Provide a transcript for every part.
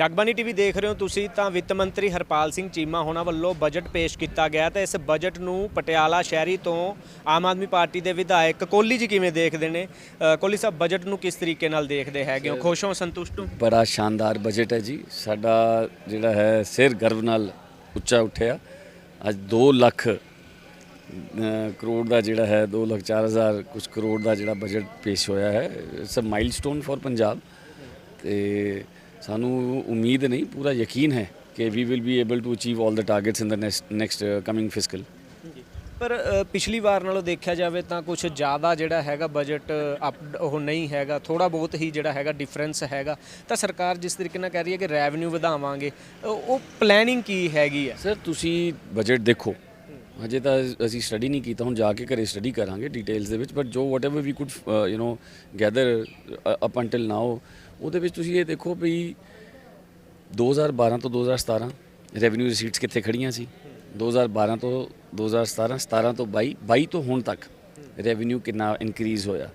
Jagbani TV ਦੇਖ ਰਹੇ ਹੋ ਤੁਸੀਂ ਤਾਂ ਵਿੱਤ ਮੰਤਰੀ ਹਰਪਾਲ ਸਿੰਘ ਚੀਮਾ ਹੋਣਾ ਵੱਲੋਂ ਬਜਟ ਪੇਸ਼ ਕੀਤਾ ਗਿਆ ਤੇ ਇਸ ਬਜਟ ਨੂੰ ਪਟਿਆਲਾ ਸ਼ਹਿਰੀ ਤੋਂ ਆਮ ਆਦਮੀ ਪਾਰਟੀ ਦੇ ਵਿਧਾਇਕ ਕੋਹਲੀ ਜੀ ਕਿਵੇਂ ਦੇਖਦੇ ਨੇ? ਅ, ਕੋਹਲੀ ਸਾਹਿਬ ਬਜਟ ਨੂੰ ਕਿਸ ਤਰੀਕੇ ਨਾਲ ਦੇਖਦੇ ਹੈਗੇ ਹੋ? ਖੁਸ਼ ਹੋ ਸੰਤੁਸ਼ਟ ਹੋ? ਬੜਾ ਸ਼ਾਨਦਾਰ ਬਜਟ ਹੈ ਜੀ। ਸਾਡਾ ਜਿਹੜਾ ਹੈ ਸਿਰ ਗਰਵ ਨਾਲ ਉੱਚਾ ਉੱਠਿਆ। ਅੱਜ 2 ਲੱਖ ਕਰੋੜ ਦਾ ਜਿਹੜਾ ਹੈ 2 ਲੱਖ 4000 ਕੁਝ ਕਰੋੜ ਦਾ ਜਿਹੜਾ ਬਜਟ ਪੇਸ਼ ਹੋਇਆ ਹੈ। It's a milestone for Punjab ਤੇ ਸਾਨੂੰ ਉਮੀਦ ਨਹੀਂ ਪੂਰਾ ਯਕੀਨ ਹੈ ਕਿ we will be able to achieve 올 the targets in the next coming fiscal ਪਰ ਅ, ਪਿਛਲੀ ਵਾਰ ਨਾਲੋਂ ਦੇਖਿਆ ਜਾਵੇ ਤਾਂ ਕੁਝ ਜ਼ਿਆਦਾ ਜਿਹੜਾ ਹੈਗਾ ਬਜਟ ਅਪ ਉਹ ਨਹੀਂ ਹੈਗਾ ਥੋੜਾ ਬਹੁਤ ਹੀ ਜਿਹੜਾ ਹੈਗਾ ਡਿਫਰੈਂਸ ਹੈਗਾ ਤਾਂ ਸਰਕਾਰ ਜਿਸ ਤਰੀਕੇ ਨਾਲ ਕਹਿ ਰਹੀ ਹੈ ਕਿ ਰੈਵਨਿਊ ਵਧਾਵਾਂਗੇ ਅ, ਉਹ ਪਲੈਨਿੰਗ ਕੀ ਹੈਗੀ ਹੈ ਸਰ ਤੁਸੀਂ ਬਜਟ ਦੇਖੋ ਹਜੇ ਤਾਂ ਅਸੀਂ ਸਟੱਡੀ ਨਹੀਂ ਕੀਤਾ ਹੁਣ ਜਾ ਕੇ ਘਰੇ ਸਟੱਡੀ ਕਰਾਂਗੇ ਡਿਟੇਲਸ ਦੇ ਵਿੱਚ ਬਟ ਜੋ whatever we could you know gather up until now ਉਹਦੇ ਵਿੱਚ ਤੁਸੀਂ ਇਹ ਦੇਖੋ ਵੀ 2012 ਤੋਂ 2017 ਰੈਵਨਿਊ ਰਿਸੀਟਸ ਕਿੱਥੇ ਖੜੀਆਂ ਸੀ 2012 ਤੋਂ 2017 17 ਤੋਂ 22 22 ਤੋਂ ਹੁਣ ਤੱਕ ਰੈਵਨਿਊ ਕਿੰਨਾ ਇਨਕਰੀਜ਼ ਹੋਇਆ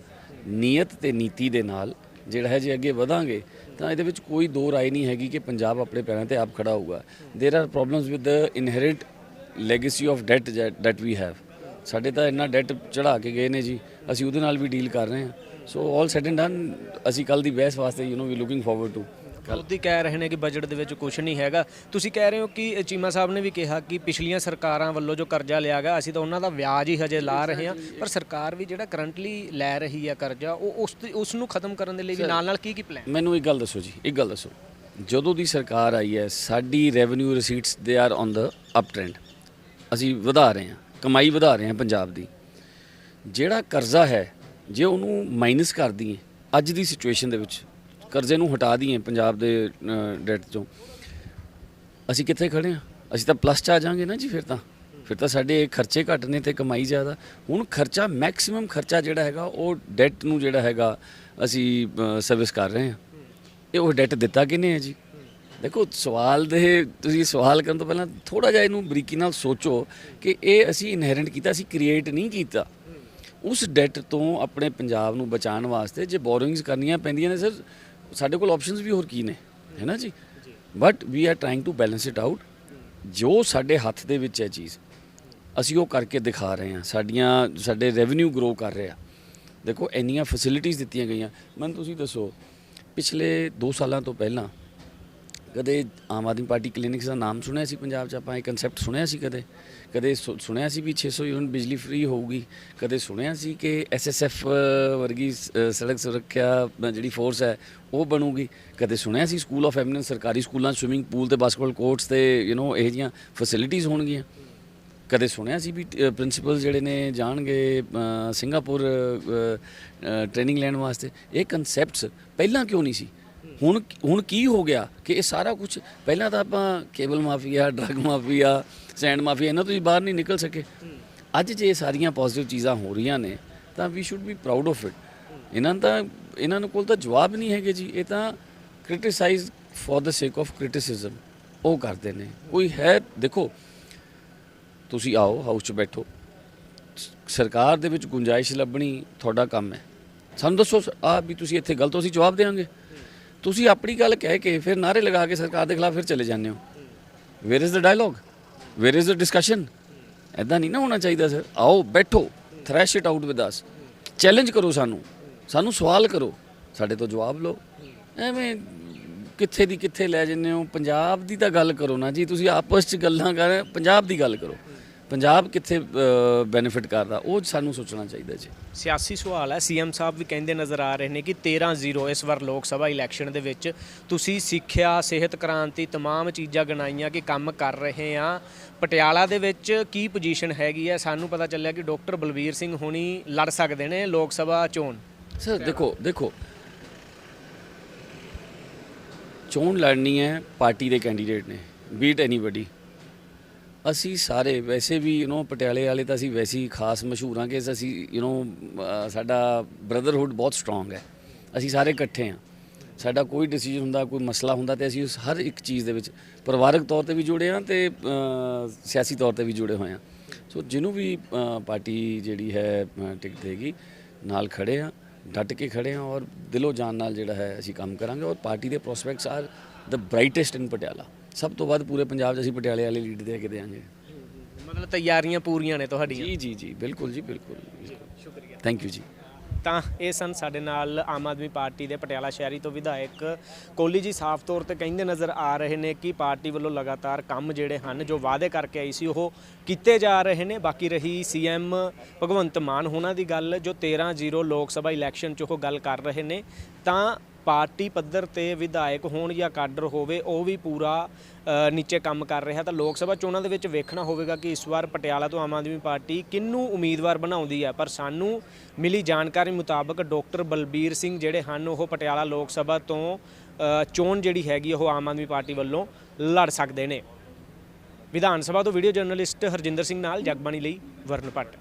ਨੀਅਤ ਤੇ ਨੀਤੀ ਦੇ ਨਾਲ ਜਿਹੜਾ ਹੈ ਜੇ ਅੱਗੇ ਵਧਾਂਗੇ ਤਾਂ ਇਹਦੇ ਵਿੱਚ ਕੋਈ ਦੋ ਰਾਏ ਨਹੀਂ ਹੈਗੀ ਕਿ ਪੰਜਾਬ ਆਪਣੇ ਪੈਰਾਂ ਤੇ ਆਪ ਖੜਾ ਹੋਊਗਾ there are problems with the inherit legacy of debt that we have ਸਾਡੇ ਤਾਂ ਇੰਨਾ ਡੈਟ ਚੜਾ ਕੇ ਗਏ ਨੇ ਜੀ ਅਸੀਂ ਉਹਦੇ ਨਾਲ ਵੀ ਡੀਲ ਕਰ ਰਹੇ ਹਾਂ So all set and done ਅਸੀਂ ਕੱਲ ਦੀ ਬਹਿਸ ਵਾਸਤੇ you know we looking forward to ਉਹਦੀ ਕਹਿ ਰਹੇ ਨੇ ਕਿ ਬਜਟ ਦੇ ਵਿੱਚ ਕੁਝ ਨਹੀਂ ਹੈਗਾ। ਤੁਸੀਂ ਕਹਿ ਰਹੇ ਹੋ ਕਿ ਚੀਮਾ ਸਾਹਿਬ ਨੇ ਵੀ ਕਿਹਾ ਕਿ ਪਿਛਲੀਆਂ ਸਰਕਾਰਾਂ ਵੱਲੋਂ ਜੋ ਕਰਜ਼ਾ ਲਿਆ ਗਿਆ ਅਸੀਂ ਤਾਂ ਉਹਨਾਂ ਦਾ ਵਿਆਜ ਹੀ ਹਜੇ ਲਾ ਰਹੇ ਹਾਂ। ਪਰ ਸਰਕਾਰ ਵੀ ਜਿਹੜਾ ਕਰੰਟਲੀ ਲੈ ਰਹੀ ਹੈ ਕਰਜ਼ਾ ਉਹ ਉਸ ਉਸ ਨੂੰ ਖਤਮ ਕਰਨ ਦੇ ਲਈ ਵੀ ਨਾਲ ਨਾਲ ਕੀ ਕੀ ਪਲਾਨ ਮੈਨੂੰ ਇੱਕ ਗੱਲ ਦੱਸੋ ਜੀ ਇੱਕ ਗੱਲ ਦੱਸੋ। ਜਦੋਂ ਦੀ ਸਰਕਾਰ ਆਈ ਹੈ ਸਾਡੀ revenue receipts they are on the up trend ਅਸੀਂ ਵਧਾ ਰਹੇ ਹਾਂ ਕਮਾਈ ਵਧਾ ਰਹੇ ਹਾਂ ਪੰਜਾਬ ਦੀ। ਜਿਹੜਾ ਕਰਜ਼ਾ ਹੈ ਜੇ ਉਹਨੂੰ ਮਾਈਨਸ ਕਰ ਦਈਏ, ਅੱਜ ਦੀ ਸਿਚੁਏਸ਼ਨ ਦੇ ਵਿੱਚ, ਕਰਜ਼ੇ ਨੂੰ ਹਟਾ ਦਈਏ ਪੰਜਾਬ ਦੇ ਡੈਟ ਤੋਂ ਅਸੀਂ ਕਿੱਥੇ ਖੜੇ ਹਾਂ? ਅਸੀਂ ਤਾਂ ਪਲੱਸ ਚ ਆ ਜਾਾਂਗੇ ਨਾ ਜੀ ਫਿਰ ਤਾਂ। ਫਿਰ ਤਾਂ ਸਾਡੇ ਖਰਚੇ ਘੱਟ ਨੇ ਤੇ ਕਮਾਈ ਜ਼ਿਆਦਾ। ਹੁਣ ਖਰਚਾ ਮੈਕਸਿਮਮ ਖਰਚਾ ਜਿਹੜਾ ਹੈਗਾ, ਉਹ ਡੈਟ ਨੂੰ ਜਿਹੜਾ ਹੈਗਾ, ਅਸੀਂ ਸਰਵਿਸ ਕਰ ਰਹੇ ਹਾਂ। ਇਹ ਉਹ ਡੈਟ ਦਿੱਤਾ ਕਿਨੇ ਹੈ ਜੀ? ਦੇਖੋ, ਸਵਾਲ ਦੇ, ਤੁਸੀਂ ਸਵਾਲ ਕਰਨ ਤੋਂ ਪਹਿਲਾਂ ਥੋੜਾ ਜਿਹਾ ਇਹਨੂੰ ਬਰੀਕੀ ਨਾਲ ਸੋਚੋ ਕਿ ਇਹ ਅਸੀਂ ਇਨਹੈਰੈਂਟ ਕੀਤਾ, ਅਸੀਂ ਕ੍ਰੀਏਟ ਨਹੀਂ ਕੀਤਾ। ਉਸ ਡੈਟ ਤੋਂ ਆਪਣੇ ਪੰਜਾਬ ਨੂੰ ਬਚਾਉਣ ਵਾਸਤੇ ਜੇ ਬੋਰਿੰਗਸ ਕਰਨੀਆਂ ਪੈਂਦੀਆਂ ਨੇ ਸਰ ਸਾਡੇ ਕੋਲ ਆਪਸ਼ਨਸ ਵੀ ਹੋਰ ਕੀ ਨੇ? ਹੈ ਨਾ ਜੀ? But we are trying to balance it out ਜੋ ਸਾਡੇ ਹੱਥ ਦੇ ਵਿੱਚ ਹੈ ਚੀਜ਼, ਅਸੀਂ ਉਹ ਕਰਕੇ ਦਿਖਾ ਰਹੇ ਹਾਂ। ਸਾਡੀਆਂ, ਸਾਡੇ ਰੈਵਨਿਊ ਗਰੋ ਕਰ ਰਿਹਾ ਦੇਖੋ, ਇੰਨੀਆਂ ਫੈਸਿਲਿਟੀਆਂ ਦਿੱਤੀਆਂ ਗਈਆਂ। ਮੈਨੂੰ ਤੁਸੀਂ ਦੱਸੋ, ਪਿਛਲੇ 2 ਸਾਲਾਂ ਤੋਂ ਪਹਿਲਾਂ ਕਦੇ ਆਮ ਆਦਮੀ ਪਾਰਟੀ ਕਲੀਨਿਕਸ ਦਾ ਨਾਮ ਸੁਣਿਆ ਸੀ ਪੰਜਾਬ 'ਚ? ਆਪਾਂ ਇਹ ਕਨਸੈਪਟ ਸੁਣਿਆ ਸੀ ਕਦੇ? ਕਦੇ ਸੁ- ਸੁਣਿਆ ਸੀ ਵੀ 600 ਯੂਨਿਟ ਬਿਜਲੀ ਫ੍ਰੀ ਹੋਊਗੀ? ਕਦੇ ਸੁਣਿਆ ਸੀ ਕਿ ਐਸਐਸਐਫ ਵਰਗੀ ਸ- ਸੜਕ ਸੁਰੱਖਿਆ ਜਿਹੜੀ ਫੋਰਸ ਹੈ, ਉਹ ਬਣੂਗੀ? ਕਦੇ ਸੁਣਿਆ ਸੀ ਸਕੂਲ ਆਫ ਐਮਿਨੈਂਸ ਸਰਕਾਰੀ ਸਕੂਲਾਂ ਸਵਿਮਿੰਗ ਪੂਲ ਤੇ ਬਾਸਕਟਬਾਲ ਕੋਰਟਸ ਤੇ ਯੂ نو ਇਹ ਜੀਆਂ ਫੈਸਿਲਿਟੀਆਂ ਹੋਣਗੀਆਂ? ਕਦੇ ਸੁਣਿਆ ਸੀ ਵੀ ਪ੍ਰਿੰਸੀਪਲ ਜਿਹੜੇ ਨੇ ਜਾਣਗੇ ਸਿੰਗਾਪੁਰ ਟ੍ਰੇਨਿੰਗ ਲੈਣ ਵਾਸਤੇ? ਇਹ ਕਨਸੈਪਟਸ ਪਹਿਲਾਂ ਕਿਉਂ ਨਹੀਂ ਸੀ? ਹੁਣ ਹੁਣ ਕੀ ਹੋ ਗਿਆ ਕਿ ਇਹ ਸਾਰਾ ਕੁਝ ਪਹਿਲਾਂ ਤਾਂ ਆਪਾਂ cable mafia, drug mafia, sand mafia, ਇਹਨਾਂ ਤੋਂ ਹੀ ਬਾਹਰ ਨਹੀਂ ਨਿਕਲ ਸਕੇ। ਅੱਜ ਜੇ ਇਹ ਸਾਰੀਆਂ ਪੋਜ਼ਿਟਿਵ ਚੀਜ਼ਾਂ ਹੋ ਰਹੀਆਂ ਨੇ, ਤਾਂ we should be proud of it ਇਹਨਾਂ ਨੂੰ ਤਾਂ ਇਹਨਾਂ ਨੂੰ ਕੋਲ ਤਾਂ ਜਵਾਬ ਨਹੀਂ ਹੈਗੇ ਜੀ। ਇਹ ਤਾਂ criticise for the sake of criticism ਉਹ ਕਰਦੇ ਨੇ। ਕੋਈ ਹੈ ਦੇਖੋ, ਤੁਸੀਂ ਆਓ ਹਾਊਸ 'ਚ ਬੈਠੋ। ਸਰਕਾਰ ਦੇ ਵਿੱਚ ਗੁੰਜਾਇਸ਼ ਲੱਭਣੀ ਤੁਹਾਡਾ ਕੰਮ ਹੈ। ਸਾਨੂੰ ਦੱਸੋ ਆ ਵੀ ਤੁਸੀਂ ਇੱਥੇ ਗਲਤ ਹੋ, ਅਸੀਂ ਜਵਾਬ ਦੇਵਾਂਗੇ। ਤੁਸੀਂ ਆਪਣੀ ਗੱਲ ਕਹਿ ਕੇ ਫਿਰ ਨਾਰੇ ਲਗਾ ਕੇ ਸਰਕਾਰ ਦੇ ਖਿਲਾਫ ਫਿਰ ਚਲੇ ਜਾਂਦੇ ਹੋ। Where is the dialogue where is the discussion ਐਦਾਂ ਨਹੀਂ ਨਾ ਹੋਣਾ ਚਾਹੀਦਾ ਸਰ ਆਓ, ਬੈਠੋ thrash it out with us challenge ਕਰੋ ਸਾਨੂੰ। ਸਾਨੂੰ ਸਵਾਲ ਕਰੋ। ਸਾਡੇ ਤੋਂ ਜਵਾਬ ਲਓ। ਐਵੇਂ ਕਿੱਥੇ ਦੀ ਕਿੱਥੇ ਲੈ ਜੰਨੇ ਹੋ? ਪੰਜਾਬ ਦੀ ਤਾਂ ਗੱਲ ਕਰੋ ਨਾ ਜੀ। ਤੁਸੀਂ ਆਪਸ 'ਚ ਗੱਲਾਂ ਕਰ, ਪੰਜਾਬ ਦੀ ਗੱਲ ਕਰੋ। ਪੰਜਾਬ ਕਿੱਥੇ ਬੈਨੀਫਿਟ ਕਰਦਾ ਉਹ ਸਾਨੂੰ ਸੋਚਣਾ ਚਾਹੀਦਾ ਜੀ ਸਿਆਸੀ ਸਵਾਲ ਹੈ ਸੀਐਮ ਸਾਹਿਬ ਵੀ ਕਹਿੰਦੇ ਨਜ਼ਰ ਆ ਰਹੇ ਨੇ ਕਿ 13-0 ਇਸ ਵਾਰ ਲੋਕ ਸਭਾ ਇਲੈਕਸ਼ਨ ਦੇ ਵਿੱਚ ਤੁਸੀਂ ਸਿੱਖਿਆ ਸਿਹਤ ਕ੍ਰਾਂਤੀ तमाम ਚੀਜ਼ਾਂ ਗਣਾਈਆਂ ਕਿ ਕੰਮ ਕਰ ਰਹੇ ਆ ਪਟਿਆਲਾ ਦੇ ਵਿੱਚ ਕੀ ਪੋਜੀਸ਼ਨ ਹੈਗੀ ਹੈ ਸਾਨੂੰ ਪਤਾ ਚੱਲਿਆ ਕਿ ਡਾਕਟਰ ਬਲਵੀਰ ਸਿੰਘ ਹੁਣੀ ਲੜ ਸਕਦੇ ਨੇ ਲੋਕ ਸਭਾ ਚੋਣ ਸਰ ਦੇਖੋ ਦੇਖੋ ਚੋਣ ਲੜਨੀ ਹੈ ਪਾਰਟੀ ਦੇ ਕੈਂਡੀਡੇਟ ਨੇ ਬੀਟ ਐਨੀਬਾਡੀ ਅਸੀਂ ਸਾਰੇ ਵੈਸੇ ਵੀ ਯੂ نو ਪਟਿਆਲੇ ਵਾਲੇ ਤਾਂ ਅਸੀਂ ਵੈਸੇ ਹੀ ਖਾਸ ਮਸ਼ਹੂਰ ਹਾਂ ਕਿ ਅਸੀਂ ਯੂ نو ਸਾਡਾ ਬ੍ਰਦਰਹੁੱਡ ਬਹੁਤ ਸਟਰੋਂਗ ਹੈ ਅਸੀਂ ਸਾਰੇ ਇਕੱਠੇ ਹਾਂ ਸਾਡਾ ਕੋਈ ਡਿਸੀਜਨ ਹੁੰਦਾ ਕੋਈ ਮਸਲਾ ਹੁੰਦਾ ਤੇ ਅਸੀਂ ਉਸ ਹਰ ਇੱਕ ਚੀਜ਼ ਦੇ ਵਿੱਚ ਪਰਿਵਾਰਕ ਤੌਰ ਤੇ ਵੀ ਜੁੜੇ ਹਾਂ ਤੇ ਅ, ਸਿਆਸੀ ਤੌਰ ਤੇ ਵੀ ਜੁੜੇ ਹੋਏ ਹਾਂ ਸੋ ਜਿਹਨੂੰ ਵੀ ਅ, ਪਾਰਟੀ ਜਿਹੜੀ ਹੈ ਅ, ਟਿਕਟ ਦੇਗੀ ਨਾਲ ਖੜੇ ਹਾਂ ਡਟ ਕੇ ਖੜੇ ਹਾਂ ਔਰ ਦਿਲੋਂ ਜਾਨ ਨਾਲ ਜਿਹੜਾ ਹੈ ਅਸੀਂ ਕੰਮ ਕਰਾਂਗੇ ਔਰ ਪਾਰਟੀ ਦੇ prospects are the brightest in Patiala ਸਭ ਤੋਂ ਵੱਧ ਪੂਰੇ ਪੰਜਾਬ 'ਚ ਅਸੀਂ ਪਟਿਆਲੇ ਵਾਲੇ ਲੀਡ ਦੇ ਕੇ ਦੇਵਾਂਗੇ ਮਤਲਬ ਤਿਆਰੀਆਂ ਪੂਰੀਆਂ ਨੇ ਤੁਹਾਡੀਆਂ? ਜੀ ਜੀ ਜੀ ਬਿਲਕੁਲ ਜੀ ਬਿਲਕੁਲ ਸ਼ੁਕਰੀਆ। ਥੈਂਕ ਯੂ ਜੀ। ਤਾਂ ਇਹ ਸਨ ਸਾਡੇ ਨਾਲ ਆਮ ਆਦਮੀ ਪਾਰਟੀ ਦੇ ਪਟਿਆਲਾ ਸ਼ਹਿਰੀ ਤੋਂ ਵਿਧਾਇਕ ਕੋਹਲੀ ਜੀ ਸਾਫ਼ ਤੌਰ ਤੇ ਕਹਿੰਦੇ ਨਜ਼ਰ ਆ ਰਹੇ ਨੇ ਕਿ ਪਾਰਟੀ ਵੱਲੋਂ ਲਗਾਤਾਰ ਕੰਮ ਜਿਹੜੇ ਹਨ ਜੋ ਵਾਅਦੇ ਕਰਕੇ ਆਈ ਸੀ ਉਹ ਕੀਤੇ ਜਾ ਰਹੇ ਨੇ। ਬਾਕੀ ਰਹੀ ਸੀਐਮ ਭਗਵੰਤ ਮਾਨ ਹੋਣਾ ਦੀ ਗੱਲ ਜੋ 13-0 ਲੋਕ ਸਭਾ ਇਲੈਕਸ਼ਨ 'ਚ ਉਹ ਗੱਲ ਕਰ ਰਹੇ ਨੇ। ਤਾਂ ਪਾਰਟੀ ਪੱਧਰ ਤੇ ਵਿਧਾਇਕ ਹੋਣ ਜਾਂ ਕਾਡਰ ਹੋਵੇ, ਉਹ ਵੀ ਪੂਰਾ ਨੀਚੇ ਕੰਮ ਕਰ ਰਿਹਾ। ਤਾਂ ਲੋਕ ਸਭਾ ਚੋਣਾਂ ਦੇ ਵਿੱਚ ਵੇਖਣਾ ਹੋਵੇਗਾ ਕਿ ਇਸ ਵਾਰ ਪਟਿਆਲਾ ਤੋਂ ਆਮ ਆਦਮੀ ਪਾਰਟੀ ਕਿਹਨੂੰ ਉਮੀਦਵਾਰ ਬਣਾਉਂਦੀ ਹੈ। ਪਰ ਸਾਨੂੰ ਮਿਲੀ ਜਾਣਕਾਰੀ ਮੁਤਾਬਕ ਡਾਕਟਰ ਬਲਬੀਰ ਸਿੰਘ ਜਿਹੜੇ ਹਨ, ਉਹ ਪਟਿਆਲਾ ਲੋਕ ਸਭਾ ਤੋਂ ਚੋਣ ਜਿਹੜੀ ਹੈਗੀ ਉਹ ਆਮ ਆਦਮੀ ਪਾਰਟੀ ਵੱਲੋਂ ਲੜ ਸਕਦੇ ਨੇ। ਵਿਧਾਨ ਸਭਾ ਤੋਂ ਵੀਡੀਓ ਜਰਨਲਿਸਟ ਹਰਜਿੰਦਰ ਸਿੰਘ ਨਾਲ ਜਗਬਾਣੀ ਲਈ ਵਰਨ ਭੱਟ